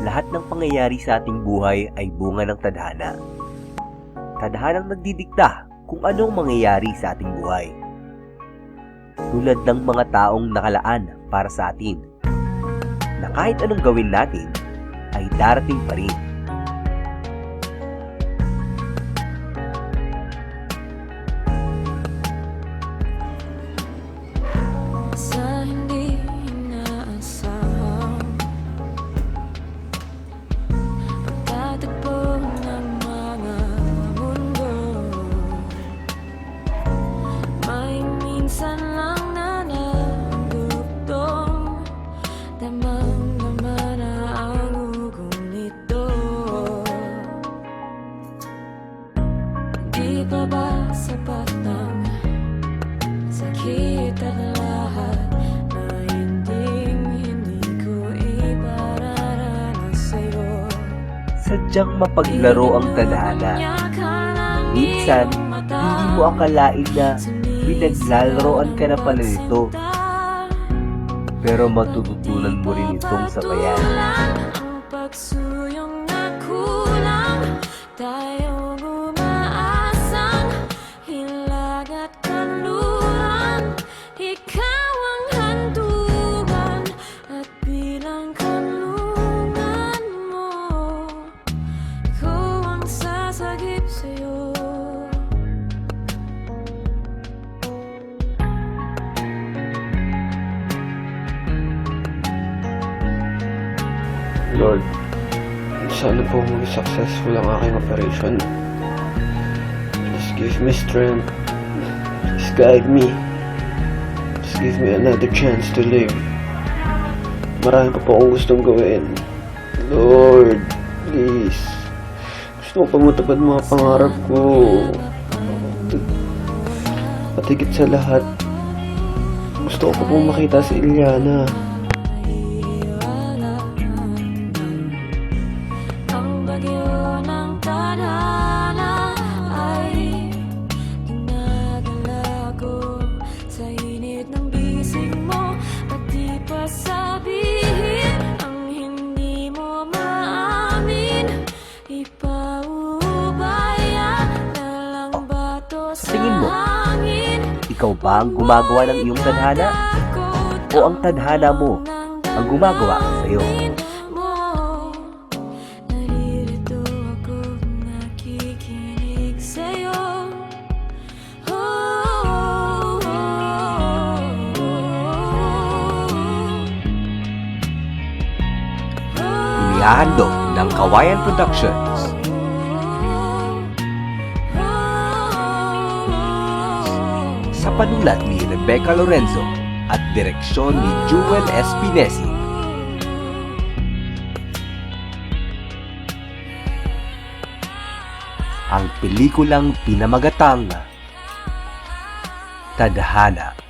Lahat ng pangyayari sa ating buhay ay bunga ng tadhana. Tadhanang nagdidikta kung anong mangyayari sa ating buhay. Tulad ng mga taong nakalaan para sa atin, na kahit anong gawin natin, ay darating pa rin. Di pa ba sapat ang Sakit at lahat na hinding hindi ko ipararanas sa'yo Sadyang mapaglaro ang tadhana. Minsan, hindi mo akalain na pinaglalaroan ka na pala nito. Pero matututunan mo rin itong sabayan. Lord, sana po maging successful ang aking operation. Please give me strength. Please guide me. Please give me another chance to live. Marami pa po akong gustong gawin. Lord, please. Gusto ko pa matupad mga pangarap ko. At higit sa lahat, gusto ko pa pong makita si Ilyana. Ang Tingin mo, Ikaw ba ang gumagawa ng iyong tadhana? O ang tadhana mo ang gumagawa sa iyo? Inihahandog ng Kawayan Productions. Sa panulat ni Rebecca Lorenzo at direksyon ni Jewel Espinesi. Ang pelikulang pinamagatang Tadhana